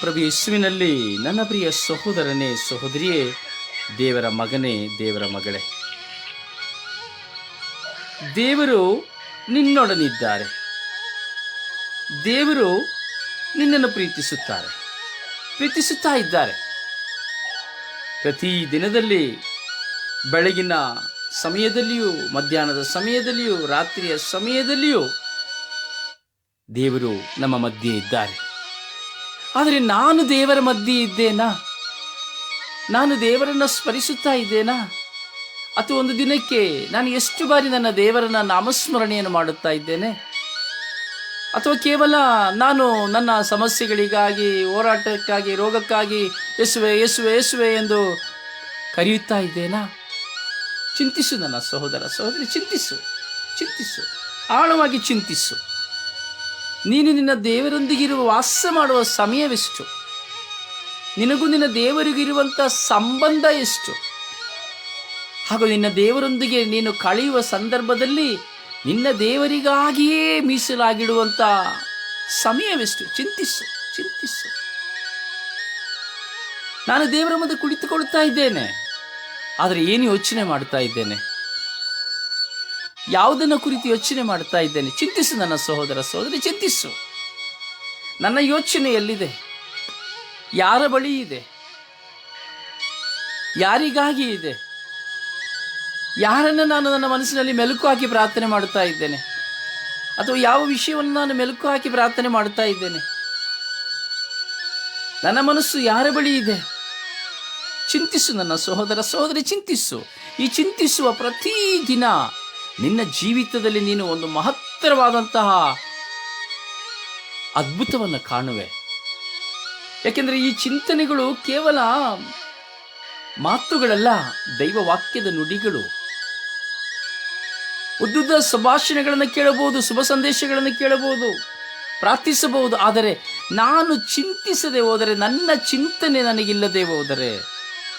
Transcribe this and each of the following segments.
ಪ್ರಭು ಯೇಸುವಿನಲ್ಲಿ, ನನ್ನ ಪ್ರಿಯ ಸಹೋದರನೇ, ಸಹೋದರಿಯೇ, ದೇವರ ಮಗನೇ, ದೇವರ ಮಗಳೇ. ದೇವರು ನಿನ್ನೊಡನಿದ್ದಾರೆ. ದೇವರು ನಿನ್ನನ್ನು ಪ್ರೀತಿಸುತ್ತಾರೆ, ಪ್ರೀತಿಸುತ್ತಾ ಇದ್ದಾರೆ. ಪ್ರತಿ ದಿನದಲ್ಲಿ, ಬೆಳಗಿನ ಸಮಯದಲ್ಲಿಯೂ, ಮಧ್ಯಾಹ್ನದ ಸಮಯದಲ್ಲಿಯೂ, ರಾತ್ರಿಯ ಸಮಯದಲ್ಲಿಯೂ ದೇವರು ನಮ್ಮ ಮಧ್ಯೆ ಇದ್ದಾರೆ. ಆದರೆ ನಾನು ದೇವರ ಮಧ್ಯೆ ಇದ್ದೇನಾ? ನಾನು ದೇವರನ್ನು ಸ್ಮರಿಸುತ್ತಾ ಇದ್ದೇನಾ? ಅಥವಾ ಒಂದು ದಿನಕ್ಕೆ ನಾನು ಎಷ್ಟು ಬಾರಿ ನನ್ನ ದೇವರನ್ನ ನಾಮಸ್ಮರಣೆಯನ್ನು ಮಾಡುತ್ತಾ ಇದ್ದೇನೆ? ಅಥವಾ ಕೇವಲ ನಾನು ನನ್ನ ಸಮಸ್ಯೆಗಳಿಗಾಗಿ, ಹೋರಾಟಕ್ಕಾಗಿ, ರೋಗಕ್ಕಾಗಿ ಎಸುವೆ ಎಸುವೆ ಎಸುವೆ ಎಂದು ಕರೆಯುತ್ತಾ ಇದ್ದೇನಾ? ಚಿಂತಿಸು ನನ್ನ ಸಹೋದರ ಸಹೋದರಿ, ಚಿಂತಿಸು ಚಿಂತಿಸು, ಆಳವಾಗಿ ಚಿಂತಿಸು. ನೀನು ನಿನ್ನ ದೇವರೊಂದಿಗಿರುವ ವಾಸ ಮಾಡುವ ಸಮಯವೆಷ್ಟು? ನಿನಗೂ ನಿನ್ನ ದೇವರಿಗಿರುವಂಥ ಸಂಬಂಧ ಎಷ್ಟು? ಹಾಗೂ ನಿನ್ನ ದೇವರೊಂದಿಗೆ ನೀನು ಕಳೆಯುವ ಸಂದರ್ಭದಲ್ಲಿ ನಿನ್ನ ದೇವರಿಗಾಗಿಯೇ ಮೀಸಲಾಗಿಡುವಂಥ ಸಮಯವೆಷ್ಟು? ಚಿಂತಿಸು ಚಿಂತಿಸು. ನಾನು ದೇವರ ಮುಂದೆ ಕುಳಿತುಕೊಳ್ತಾ ಇದ್ದೇನೆ, ಆದರೆ ಏನು ಯೋಚನೆ ಮಾಡ್ತಾ ಇದ್ದೇನೆ? ಯಾವುದನ್ನು ಕುರಿತು ಯೋಚನೆ ಮಾಡ್ತಾ ಇದ್ದೇನೆ. ಚಿಂತಿಸು ನನ್ನ ಸಹೋದರ ಸಹೋದರಿ, ಚಿಂತಿಸು. ನನ್ನ ಯೋಚನೆ ಎಲ್ಲಿದೆ? ಯಾರ ಬಳಿ ಇದೆ? ಯಾರಿಗಾಗಿ ಇದೆ? ಯಾರನ್ನು ನಾನು ನನ್ನ ಮನಸ್ಸಿನಲ್ಲಿ ಮೆಲುಕು ಹಾಕಿ ಪ್ರಾರ್ಥನೆ ಮಾಡ್ತಾ ಇದ್ದೇನೆ? ಅಥವಾ ಯಾವ ವಿಷಯವನ್ನು ನಾನು ಮೆಲುಕು ಹಾಕಿ ಪ್ರಾರ್ಥನೆ ಮಾಡ್ತಾ ಇದ್ದೇನೆ? ನನ್ನ ಮನಸ್ಸು ಯಾರ ಬಳಿ ಇದೆ? ಚಿಂತಿಸು ನನ್ನ ಸಹೋದರ ಸಹೋದರಿ, ಚಿಂತಿಸು. ಈ ಚಿಂತಿಸುವ ಪ್ರತಿ ದಿನ ನಿನ್ನ ಜೀವಿತದಲ್ಲಿ ನೀನು ಒಂದು ಮಹತ್ತರವಾದಂತಹ ಅದ್ಭುತವನ್ನು ಕಾಣುವೆ. ಯಾಕೆಂದರೆ ಈ ಚಿಂತನೆಗಳು ಕೇವಲ ಮಾತುಗಳಲ್ಲ, ದೈವವಾಕ್ಯದ ನುಡಿಗಳು. ಉದ್ದುದ್ದ ಸುಭಾಷಣೆಗಳನ್ನು ಕೇಳಬಹುದು, ಶುಭ ಸಂದೇಶಗಳನ್ನು ಕೇಳಬಹುದು, ಪ್ರಾರ್ಥಿಸಬಹುದು, ಆದರೆ ನಾನು ಚಿಂತಿಸದೆ ಹೋದರೆ, ನನ್ನ ಚಿಂತನೆ ನನಗಿಲ್ಲದೆ ಹೋದರೆ,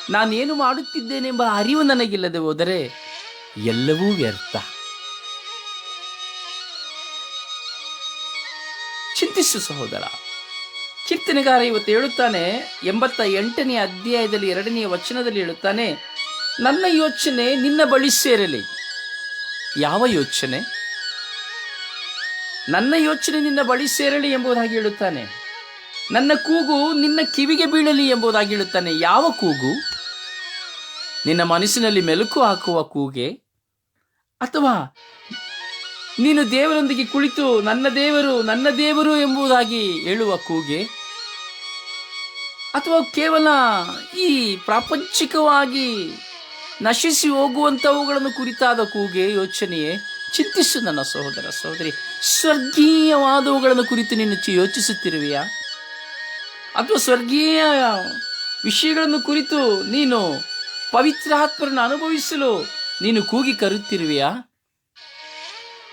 ನಾನೇನು ಮಾಡುತ್ತಿದ್ದೇನೆಂಬ ಅರಿವು ನನಗಿಲ್ಲದೆ ಹೋದರೆ ಎಲ್ಲವೂ ವ್ಯರ್ಥ. ಚಿಂತಿಸು ಸಹೋದರ, ಕೀರ್ತನೆಗಾರ ಇವತ್ತು ಹೇಳುತ್ತಾನೆ, ಎಂಬತ್ತ ಎಂಟನೇ ಅಧ್ಯಾಯದಲ್ಲಿ ಎರಡನೆಯ ವಚನದಲ್ಲಿ ಹೇಳುತ್ತಾನೆ, ನನ್ನ ಯೋಚನೆ ನಿನ್ನ ಬಳಿ ಸೇರಲಿ. ಯಾವ ಯೋಚನೆ? ನನ್ನ ಯೋಚನೆ ನಿನ್ನ ಬಳಿ ಸೇರಲಿ ಎಂಬುದಾಗಿ ಹೇಳುತ್ತಾನೆ. ನನ್ನ ಕೂಗು ನಿನ್ನ ಕಿವಿಗೆ ಬೀಳಲಿ ಎಂಬುದಾಗಿ ಹೇಳುತ್ತಾನೆ. ಯಾವ ಕೂಗು? ನಿನ್ನ ಮನಸ್ಸಿನಲ್ಲಿ ಮೆಲುಕು ಹಾಕುವ ಕೂಗೆ? ಅಥವಾ ನೀನು ದೇವರೊಂದಿಗೆ ಕುಳಿತು ನನ್ನ ದೇವರು ನನ್ನ ದೇವರು ಎಂಬುದಾಗಿ ಹೇಳುವ ಕೂಗೆ? ಅಥವಾ ಕೇವಲ ಈ ಪ್ರಾಪಂಚಿಕವಾಗಿ ನಶಿಸಿ ಹೋಗುವಂಥವುಗಳನ್ನು ಕುರಿತಾದ ಕೂಗೆ ಯೋಚನೆಯೇ? ಚಿಂತಿಸು ನನ್ನ ಸಹೋದರ ಸಹೋದರಿ, ಸ್ವರ್ಗೀಯವಾದವುಗಳನ್ನು ಕುರಿತು ನೀನು ಚಿ- ಯೋಚಿಸುತ್ತಿರುವೆಯಾ? ಅಥವಾ ಸ್ವರ್ಗೀಯ ವಿಷಯಗಳನ್ನು ಕುರಿತು ನೀನು ಪವಿತ್ರಾತ್ಮರನ್ನು ಅನುಭವಿಸಲು ನೀನು ಕೂಗಿ ಕರುತ್ತಿರುವೆಯಾ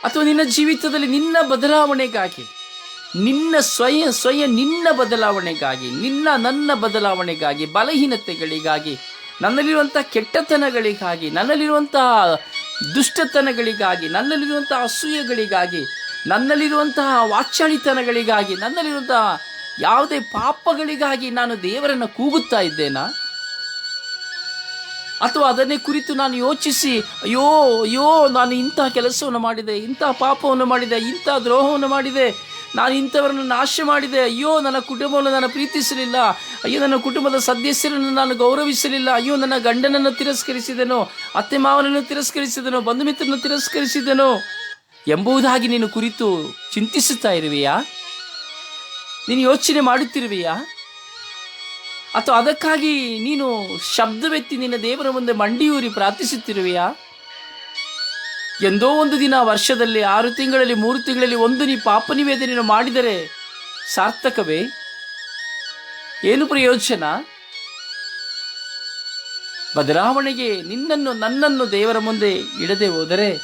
ಅಥವಾ ನಿನ್ನ ಜೀವಿತದಲ್ಲಿ ನಿನ್ನ ಬದಲಾವಣೆಗಾಗಿ, ನಿನ್ನ ಸ್ವಯಂ ಸ್ವಯಂ ನಿನ್ನ ಬದಲಾವಣೆಗಾಗಿ, ನಿನ್ನ ನನ್ನ ಬದಲಾವಣೆಗಾಗಿ, ಬಲಹೀನತೆಗಳಿಗಾಗಿ ನನ್ನಲ್ಲಿರುವಂಥ ಕೆಟ್ಟತನಗಳಿಗಾಗಿ, ನನ್ನಲ್ಲಿರುವಂತಹ ದುಷ್ಟತನಗಳಿಗಾಗಿ, ನನ್ನಲ್ಲಿರುವಂತಹ ಅಸೂಯೆಗಳಿಗಾಗಿ, ನನ್ನಲ್ಲಿರುವಂತಹ ವಾಚಾಳಿತನಗಳಿಗಾಗಿ, ನನ್ನಲ್ಲಿರುವಂತಹ ಯಾವುದೇ ಪಾಪಗಳಿಗಾಗಿ ನಾನು ದೇವರನ್ನು ಕೂಗುತ್ತಾ ಇದ್ದೇನಾ? ಅಥವಾ ಅದನ್ನೇ ಕುರಿತು ನಾನು ಯೋಚಿಸಿ, ಅಯ್ಯೋ ಅಯ್ಯೋ, ನಾನು ಇಂಥ ಕೆಲಸವನ್ನು ಮಾಡಿದೆ ಇಂಥ ಪಾಪವನ್ನು ಮಾಡಿದೆ ಇಂಥ ದ್ರೋಹವನ್ನು ಮಾಡಿದೆ, ನಾನು ಇಂಥವರನ್ನು ನಾಶ ಮಾಡಿದೆ, ಅಯ್ಯೋ, ನನ್ನ ಕುಟುಂಬವನ್ನು ನಾನು ಪ್ರೀತಿಸಲಿಲ್ಲ, ಅಯ್ಯೋ, ನನ್ನ ಕುಟುಂಬದ ಸದಸ್ಯರನ್ನು ನಾನು ಗೌರವಿಸಲಿಲ್ಲ, ಅಯ್ಯೋ, ನನ್ನ ಗಂಡನನ್ನು ತಿರಸ್ಕರಿಸಿದೆನೋ, ಅತ್ತೆ ಮಾವನನ್ನು ತಿರಸ್ಕರಿಸಿದೆನೋ, ಬಂಧು ಮಿತ್ರನನ್ನು ತಿರಸ್ಕರಿಸಿದೆನೋ ಎಂಬುದಾಗಿ ನೀನು ಕುರಿತು ಚಿಂತಿಸುತ್ತಾ ಇರುವೆಯಾ? ನೀನು ಯೋಚನೆ ಮಾಡುತ್ತಿರುವೆಯಾ? ಅಥವಾ ಅದಕ್ಕಾಗಿ ನೀನು ಶಬ್ದವೆತ್ತಿ ನಿನ್ನ ದೇವರ ಮುಂದೆ ಮಂಡಿಯೂರಿ ಪ್ರಾರ್ಥಿಸುತ್ತಿರುವೆಯಾ? ಎಂದೋ ಒಂದು ದಿನ ವರ್ಷದಲ್ಲಿ ಆರು ತಿಂಗಳಲ್ಲಿ, ಮೂರು ತಿಂಗಳಲ್ಲಿ ಒಂದು ನೀ ಪಾಪ ನಿವೇದನೆಯನ್ನು ಮಾಡಿದರೆ ಸಾರ್ಥಕವೇ? ಏನು ಪ್ರಯೋಜನ? ಬದಲಾವಣೆಗೆ ನಿನ್ನನ್ನು, ನನ್ನನ್ನು ದೇವರ ಮುಂದೆ ಇಡದೆ ಹೋದರೆ,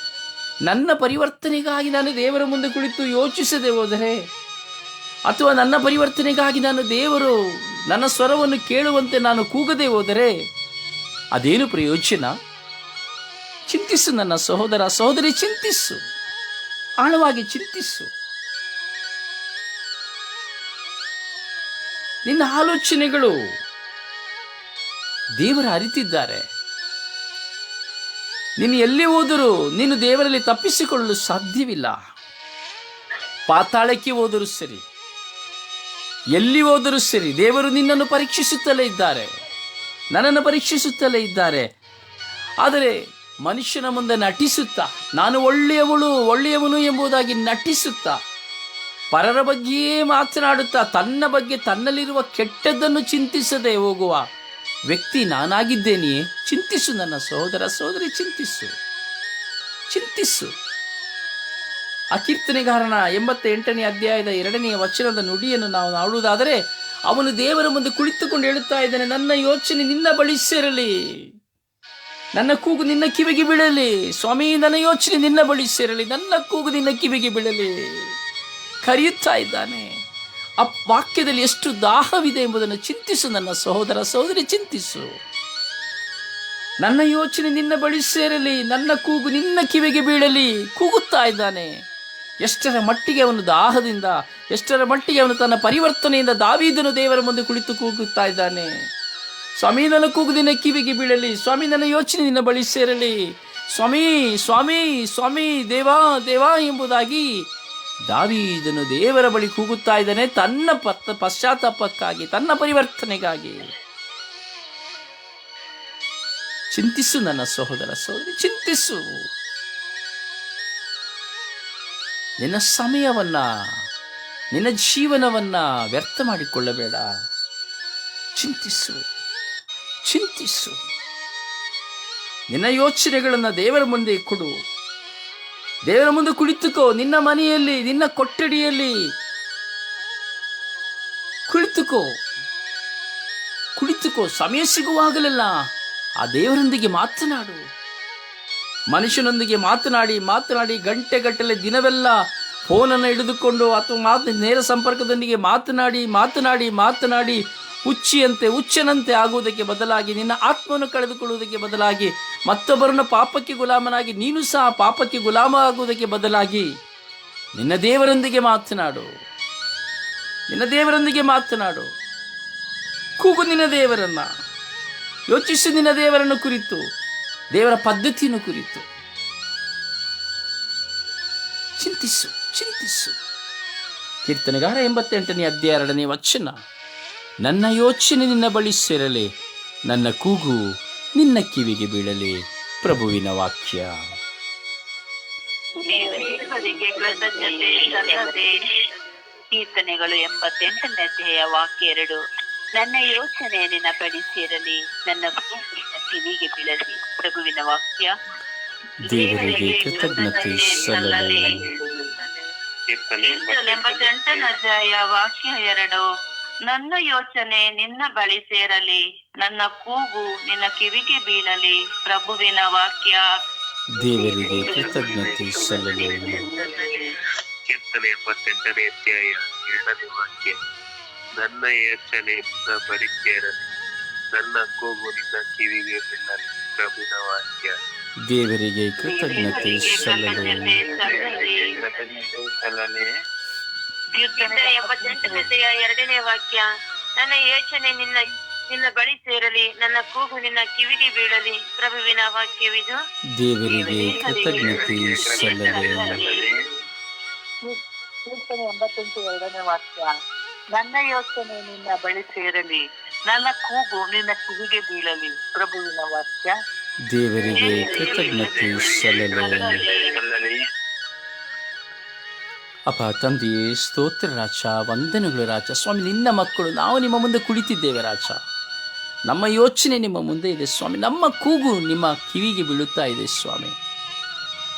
ನನ್ನ ಪರಿವರ್ತನೆಗಾಗಿ ನಾನು ದೇವರ ಮುಂದೆ ಕುಳಿತು ಯೋಚಿಸದೆ ಹೋದರೆ, ಅಥವಾ ನನ್ನ ಪರಿವರ್ತನೆಗಾಗಿ ನಾನು ದೇವರು ನನ್ನ ಸ್ವರವನ್ನು ಕೇಳುವಂತೆ ನಾನು ಕೂಗದೆ ಹೋದರೆ ಅದೇನು ಪ್ರಯೋಜನ? ಚಿಂತಿಸು ನನ್ನ ಸಹೋದರ ಸಹೋದರಿ, ಚಿಂತಿಸು. ಆಳವಾಗಿ ಚಿಂತಿಸು. ನಿನ್ನ ಆಲೋಚನೆಗಳು ದೇವರ ಅರಿತಿದ್ದಾರೆ. ನೀನು ಎಲ್ಲಿ ಹೋದರೂ ನೀನು ದೇವರಲ್ಲಿ ತಪ್ಪಿಸಿಕೊಳ್ಳಲು ಸಾಧ್ಯವಿಲ್ಲ. ಪಾತಾಳಕ್ಕೆ ಹೋದರೂ ಸರಿ. ಎಲ್ಲಿ ಹೋದರೂ ಸರಿ ದೇವರು ನಿನ್ನನ್ನು ಪರೀಕ್ಷಿಸುತ್ತಲೇ ಇದ್ದಾರೆ, ನನ್ನನ್ನು ಪರೀಕ್ಷಿಸುತ್ತಲೇ ಇದ್ದಾರೆ. ಆದರೆ ಮನುಷ್ಯನ ಮುಂದೆ ನಟಿಸುತ್ತಾ, ನಾನು ಒಳ್ಳೆಯವಳು, ಒಳ್ಳೆಯವನು ಎಂಬುದಾಗಿ ನಟಿಸುತ್ತಾ, ಪರರ ಬಗ್ಗೆಯೇ ಮಾತನಾಡುತ್ತಾ, ತನ್ನ ಬಗ್ಗೆ ತನ್ನಲ್ಲಿರುವ ಕೆಟ್ಟದ್ದನ್ನು ಚಿಂತಿಸದೆ ಹೋಗುವ ವ್ಯಕ್ತಿ ನಾನಾಗಿದ್ದೇನೆಯೇ? ಚಿಂತಿಸು ನನ್ನ ಸಹೋದರ ಸಹೋದರಿ, ಚಿಂತಿಸು. ಚಿಂತಿಸು. ಆ ಎಂಬತ್ತೆಂಟನೇ ಅಧ್ಯಾಯದ ಎರಡನೆಯ ವಚನದ ನುಡಿಯನ್ನು ನಾವು ನೋಡುವುದಾದರೆ, ಅವನು ದೇವರ ಮುಂದೆ ಕುಳಿತುಕೊಂಡು ಹೇಳುತ್ತಾ ಇದ್ದಾನೆ, ನನ್ನ ಯೋಚನೆ ನಿನ್ನ ಬಳಿ ಸೇರಲಿ. ನನ್ನ ಕೂಗು ನಿನ್ನ ಕಿವಿಗೆ ಬೀಳಲಿ. ಸ್ವಾಮಿ, ನನ್ನ ಯೋಚನೆ ನಿನ್ನ ಬಳಿ ಸೇರಲಿ. ನನ್ನ ಕೂಗು ನಿನ್ನ ಕಿವಿಗೆ ಬೀಳಲಿ. ಕರೆಯುತ್ತಾ ಇದ್ದಾನೆ. ಆ ವಾಕ್ಯದಲ್ಲಿ ಎಷ್ಟು ದಾಹವಿದೆ ಎಂಬುದನ್ನು ಚಿಂತಿಸು ನನ್ನ ಸಹೋದರ ಸಹೋದರಿ, ಚಿಂತಿಸು. ನನ್ನ ಯೋಚನೆ ನಿನ್ನ ಬಳಿ ಸೇರಲಿ. ನನ್ನ ಕೂಗು ನಿನ್ನ ಕಿವಿಗೆ ಬೀಳಲಿ. ಕೂಗುತ್ತಾ ಇದ್ದಾನೆ. ಎಷ್ಟರ ಮಟ್ಟಿಗೆ ಅವನು ದಾಹದಿಂದ, ಎಷ್ಟರ ಮಟ್ಟಿಗೆ ಅವನು ತನ್ನ ಪರಿವರ್ತನೆಯಿಂದ ದಾವೀದನು ದೇವರ ಮುಂದೆ ಕುಳಿತು ಕೂಗುತ್ತಾ ಇದ್ದಾನೆ. ಸ್ವಾಮಿ, ನನ್ನ ಕೂಗುದಿನ ಕಿವಿಗೆ ಬೀಳಲಿ. ಸ್ವಾಮಿ, ನನ್ನ ಯೋಚನೆ ನಿನ್ನ ಬಳಿ ಸೇರಲಿ. ಸ್ವಾಮಿ ಸ್ವಾಮಿ ಸ್ವಾಮಿ, ದೇವಾ ದೇವಾ ಎಂಬುದಾಗಿ ದಾವೀದನು ದೇವರ ಬಳಿ ಕೂಗುತ್ತಾ ಇದ್ದಾನೆ ತನ್ನ ಪತ್ತ ಪಶ್ಚಾತ್ತಾಪಕ್ಕಾಗಿ, ತನ್ನ ಪರಿವರ್ತನೆಗಾಗಿ. ಚಿಂತಿಸು ನನ್ನ ಸಹೋದರ ಸಹೋದರಿ, ಚಿಂತಿಸು. ನಿನ್ನ ಸಮಯವನ್ನ, ನಿನ್ನ ಜೀವನವನ್ನ ವ್ಯರ್ಥ ಮಾಡಿಕೊಳ್ಳಬೇಡ. ಚಿಂತಿಸು ಚಿಂತಿಸು. ನಿನ್ನ ಯೋಚನೆಗಳನ್ನು ದೇವರ ಮುಂದೆ ಕೊಡು. ದೇವರ ಮುಂದೆ ಕುಳಿತುಕೋ. ನಿನ್ನ ಮನೆಯಲ್ಲಿ, ನಿನ್ನ ಕೊಠಡಿಯಲ್ಲಿ ಕುಳಿತುಕೋ. ಕುಳಿತುಕೋ. ಸಮಯ ಸಿಗುವಾಗಲೆಲ್ಲ ಆ ದೇವರೊಂದಿಗೆ ಮಾತನಾಡು. ಮನುಷ್ಯನೊಂದಿಗೆ ಮಾತನಾಡಿ ಮಾತನಾಡಿ ಗಂಟೆಗಟ್ಟಲೆ ದಿನವೆಲ್ಲ ಫೋನನ್ನು ಹಿಡಿದುಕೊಂಡು ಅಥವಾ ಮಾತು, ನೇರ ಸಂಪರ್ಕದೊಂದಿಗೆ ಮಾತನಾಡಿ ಮಾತನಾಡಿ ಮಾತನಾಡಿ ಹುಚ್ಚಿಯಂತೆ, ಹುಚ್ಚನಂತೆ ಆಗುವುದಕ್ಕೆ ಬದಲಾಗಿ, ನಿನ್ನ ಆತ್ಮವನ್ನು ಕಳೆದುಕೊಳ್ಳುವುದಕ್ಕೆ ಬದಲಾಗಿ, ಮತ್ತೊಬ್ಬರನ್ನು ಪಾಪಕ್ಕೆ ಗುಲಾಮನಾಗಿ, ನೀನು ಸಹ ಪಾಪಕ್ಕೆ ಗುಲಾಮ ಆಗುವುದಕ್ಕೆ ಬದಲಾಗಿ ನಿನ್ನ ದೇವರೊಂದಿಗೆ ಮಾತನಾಡು. ನಿನ್ನ ದೇವರೊಂದಿಗೆ ಮಾತನಾಡು. ಕೂಗು ನಿನ್ನ ದೇವರನ್ನ. ಯೋಚಿಸು ನಿನ್ನ ದೇವರನ್ನು ಕುರಿತು. ದೇವರ ಪದ್ಧತಿಯನ್ನು ಕುರಿತು. ಚಿಂತಿಸು ಚಿಂತಿಸು. ಕೀರ್ತನೆಗಾರ ಎಂಬತ್ತೆಂಟನೇ ಅಧ್ಯಾಯ ಎರಡನೇ ವಚನ. ನನ್ನ ಯೋಚನೆ ನಿನ್ನ ಬಳಿ ಸೇರಲಿ, ನನ್ನ ಕೂಗು ನಿನ್ನ ಕಿವಿಗೆ ಬೀಳಲಿ, ಪ್ರಭುವಿನ ವಾಕ್ಯ. ಕೀರ್ತನೆಗಳು ಎಂಬತ್ತೆಂಟನೇ ಅಧ್ಯಾಯ ವಾಕ್ಯ ಎರಡು. ನನ್ನ ಯೋಚನೆ ನಿನ್ನ ಬಳಿ ಸೇರಲಿ, ನಿನ್ನ ಕಿವಿಗೆ ಬೀಳಲಿ. ಪ್ರಭುವಿನ ವಾಕ್ಯ. ದೇವರಿಗೆ ಕೃತಜ್ಞತೆ ಸಲ್ಲಲಿ. ಎಂಬತ್ತೆಂಟನೇ ಅಧ್ಯಾಯ ವಾಕ್ಯ ಎರಡು. ನನ್ನ ಯೋಚನೆ ನಿನ್ನ ಬಳಿ ಸೇರಲಿ. ನನ್ನ ಕೂಗು ನಿನ್ನ ಕಿವಿಗೆ ಬೀಳಲಿ. ಪ್ರಭುವಿನ ವಾಕ್ಯ. ದೇವರಿಗೆ ಕೃತಜ್ಞತೆ ಸಲ್ಲಲಿ. ಕೀರ್ತನೆ ಎಂಬತ್ತೆಂಟನೇ ಅಧ್ಯಾಯ ಏಳನೇ ವಾಕ್ಯ. ನನ್ನ ಯೋಚನೆ ನಿನ್ನ ಬಳಿ ಸೇರಲಿ. ನನ್ನ ಕೂಗು ನಿನ್ನ ಕಿವಿಗೆ ನಿನ್ನ ಪ್ರಭುನ ವಾಕ್ಯ ದೇವರಿಗೆ ಕೃತಜ್ಞತೆ ಸಲ್ಲಲಿ ಸಲ್ಲಲಿ ಕೀರ್ತನೆ ಎಂಬತ್ತೆಂಟನೆಯ ಎರಡನೇ ವಾಕ್ಯ ನನ್ನ ಯೋಚನೆ ನಿನ್ನ ನಿನ್ನ ಬಳಿ ಸೇರಲಿ ನನ್ನ ಕೂಗು ನಿನ್ನ ಕಿವಿಗೆ ಬೀಳಲಿ. ಪ್ರಭುವಿನ ವಾಕ್ಯವಿದು ದೇವರಿಗೆ ಕೃತಜ್ಞತೆ ಸಲ್ಲಲಿ ಕೀರ್ತನೆ ಎಂಬತ್ತೆಂಟು ಎರಡನೇ ವಾಕ್ಯ ನನ್ನ ಯೋಚನೆ ನಿನ್ನ ಬಳಿ ಸೇರಲಿ ನನ್ನ ಕೂಗು ನಿನ್ನ ಕಿವಿಗೆ ಬೀಳಲಿ. ಪ್ರಭುವಿನ ವಾಕ್ಯ. ದೇವರಿಗೆ ಕೃತಜ್ಞತೆ ಸಲ್ಲಲಿ. ಅಪ್ಪ ತಂದೆಯೇ ಸ್ತೋತ್ರ ರಾಜ ವಂದನೆಗಳು ರಾಜ. ಸ್ವಾಮಿ ನಿನ್ನ ಮಕ್ಕಳು ನಾವು ನಿಮ್ಮ ಮುಂದೆ ಕುಳಿತಿದ್ದೇವೆ ರಾಜ. ನಮ್ಮ ಯೋಚನೆ ನಿಮ್ಮ ಮುಂದೆ ಇದೆ ಸ್ವಾಮಿ. ನಮ್ಮ ಕೂಗು ನಿಮ್ಮ ಕಿವಿಗೆ ಬೀಳುತ್ತಾ ಇದೆ ಸ್ವಾಮಿ.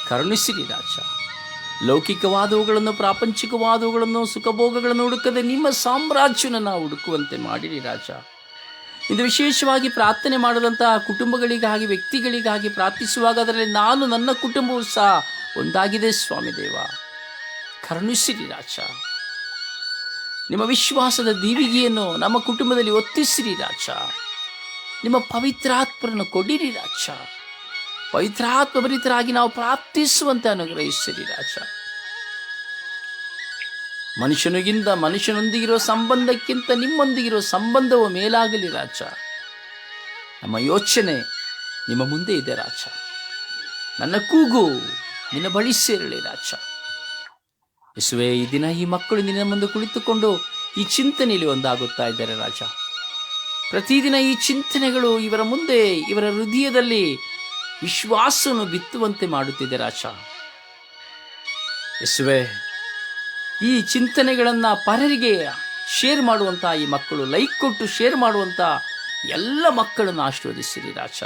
ಕರುಣಿಸಿರಿ ರಾಜ. ಲೌಕಿಕವಾದವುಗಳನ್ನು ಪ್ರಾಪಂಚಿಕವಾದವುಗಳನ್ನು ಸುಖಭೋಗಗಳನ್ನು ಹುಡುಕದೆ ನಿಮ್ಮ ಸಾಮ್ರಾಜ್ಯನ ನಾವು ಹುಡುಕುವಂತೆ ಮಾಡಿರಿ ರಾಜ. ಇದು ವಿಶೇಷವಾಗಿ ಪ್ರಾರ್ಥನೆ ಮಾಡಿದಂತಹ ಕುಟುಂಬಗಳಿಗಾಗಿ, ವ್ಯಕ್ತಿಗಳಿಗಾಗಿ ಪ್ರಾರ್ಥಿಸುವಾಗ ಅದರಲ್ಲಿ ನಾನು ನನ್ನ ಕುಟುಂಬವು ಸಹ ಒಂದಾಗಿದೆ ಸ್ವಾಮಿ ದೇವ. ಕರುಣಿಸಿರಿ ರಾಜ. ನಿಮ್ಮ ವಿಶ್ವಾಸದ ದೀವಿಗೆಯನ್ನು ನಮ್ಮ ಕುಟುಂಬದಲ್ಲಿ ಒತ್ತಿಸಿರಿ ರಾಜ. ನಿಮ್ಮ ಪವಿತ್ರಾತ್ಮರನ್ನು ಕೊಡಿರಿ ರಾಜ. ಪವಿತ್ರಾತ್ಮ ಭರಿತರಾಗಿ ನಾವು ಪ್ರಾರ್ಥಿಸುವಂತೆ ಅನುಗ್ರಹಿಸಿರಿ ರಾಜ. ಮನುಷ್ಯನಿಗಿಂತ ಮನುಷ್ಯನೊಂದಿಗಿರೋ ಸಂಬಂಧಕ್ಕಿಂತ ನಿಮ್ಮೊಂದಿಗಿರೋ ಸಂಬಂಧವು ಮೇಲಾಗಲಿ ರಾಜ. ನಮ್ಮ ಯೋಚನೆ ನಿಮ್ಮ ಮುಂದೆ ಇದೆ ರಾಜ. ನನ್ನ ಕೂಗು ನಿನ್ನ ಬಳಿ ಸೇರಲಿ ರಾಜ. ಯಸುವೆ, ಈ ದಿನ ಈ ಮಕ್ಕಳು ನಿನ್ನ ಮುಂದೆ ಕುಳಿತುಕೊಂಡು ಈ ಚಿಂತನೆಯಲ್ಲಿ ಒಂದಾಗುತ್ತಾ ಇದ್ದಾರೆ ರಾಜ. ಪ್ರತಿದಿನ ಈ ಚಿಂತನೆಗಳು ಇವರ ಮುಂದೆ, ಇವರ ಹೃದಯದಲ್ಲಿ ವಿಶ್ವಾಸವನ್ನು ಬಿತ್ತುವಂತೆ ಮಾಡುತ್ತಿದೆ ರಾಜ. ಯೇಸುವೆ ಈ ಚಿಂತನೆಗಳನ್ನು ಪರರಿಗೆ ಶೇರ್ ಮಾಡುವಂಥ ಈ ಮಕ್ಕಳು ಲೈಕ್ ಕೊಟ್ಟು ಶೇರ್ ಮಾಡುವಂಥ ಎಲ್ಲ ಮಕ್ಕಳನ್ನು ಆಶೀರ್ವದಿಸಿರಿ ರಾಜ.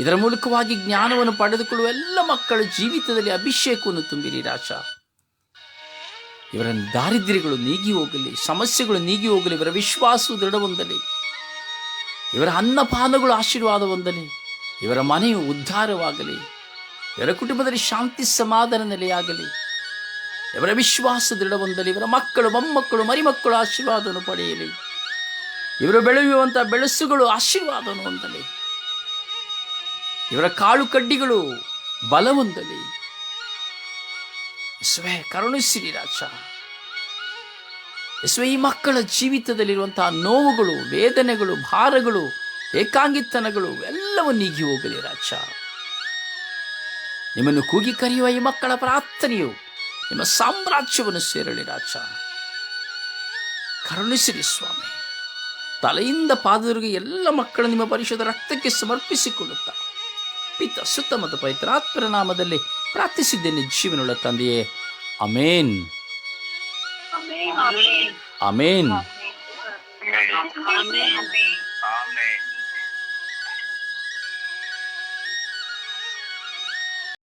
ಇದರ ಮೂಲಕವಾಗಿ ಜ್ಞಾನವನ್ನು ಪಡೆದುಕೊಳ್ಳುವ ಎಲ್ಲ ಮಕ್ಕಳ ಜೀವಿತದಲ್ಲಿ ಅಭಿಷೇಕವನ್ನು ತುಂಬಿರಿ ರಾಜ. ಇವರ ದಾರಿದ್ರ್ಯಗಳು ನೀಗಿ ಹೋಗಲಿ, ಸಮಸ್ಯೆಗಳು ನೀಗಿ ಹೋಗಲಿ, ಇವರ ವಿಶ್ವಾಸವು ದೃಢವೊಂದಲಿ ಇವರ ಅನ್ನಪಾನಗಳು ಆಶೀರ್ವಾದ ಹೊಂದಲಿ, ಇವರ ಮನೆಯು ಉದ್ಧಾರವಾಗಲಿ, ಇವರ ಕುಟುಂಬದಲ್ಲಿ ಶಾಂತಿ ಸಮಾಧಾನ ನೆಲೆಯಾಗಲಿ ಇವರ ವಿಶ್ವಾಸ ದೃಢವೊಂದಲ್ಲಿ ಹೊಂದಲಿ ಇವರ ಮಕ್ಕಳು, ಮೊಮ್ಮಕ್ಕಳು, ಮರಿಮಕ್ಕಳು ಆಶೀರ್ವಾದವನ್ನು ಪಡೆಯಲಿ. ಇವರು ಬೆಳೆಯುವಂಥ ಬೆಳಸುಗಳು ಆಶೀರ್ವಾದವನ್ನು ಹೊಂದಲಿ. ಇವರ ಕಾಳು ಕಡ್ಡಿಗಳು ಬಲ ಹೊಂದಲಿ ಸ್ವೇ ಕರುಣಿಸಿರಿ ರಾಜ. ಯೇಸುವೆ, ಈ ಮಕ್ಕಳ ಜೀವಿತದಲ್ಲಿರುವಂತಹ ನೋವುಗಳು, ವೇದನೆಗಳು, ಭಾರಗಳು, ಏಕಾಂಗಿತನಗಳು ಎಲ್ಲವೂ ನೀಗಿ ಹೋಗಲಿ ರಾಜ. ನಿಮ್ಮನ್ನು ಕೂಗಿ ಕರೆಯುವ ಈ ಮಕ್ಕಳ ಪ್ರಾರ್ಥನೆಯು ನಿಮ್ಮ ಸಾಮ್ರಾಜ್ಯವನ್ನು ಸೇರಲಿ ರಾಜ. ಕರುಣಿಸಿರಿ ಸ್ವಾಮಿ. ತಲೆಯಿಂದ ಪಾದದವರೆಗೆ ಎಲ್ಲ ಮಕ್ಕಳು ನಿಮ್ಮ ಪರಿಶುದ್ಧ ರಕ್ತಕ್ಕೆ ಸಮರ್ಪಿಸಿಕೊಳ್ಳುತ್ತಾ. ಪಿತ ಸುತ್ತ ಮತ್ತು ಪವಿತ್ರಾತ್ಮರ ನಾಮದಲ್ಲಿ ಪ್ರಾರ್ಥಿಸಿದ್ದೇನೆ ಜೀವನೊಳ ತಂದೆಯೇ. ಅಮೇನ್. ಅಮೇನ್.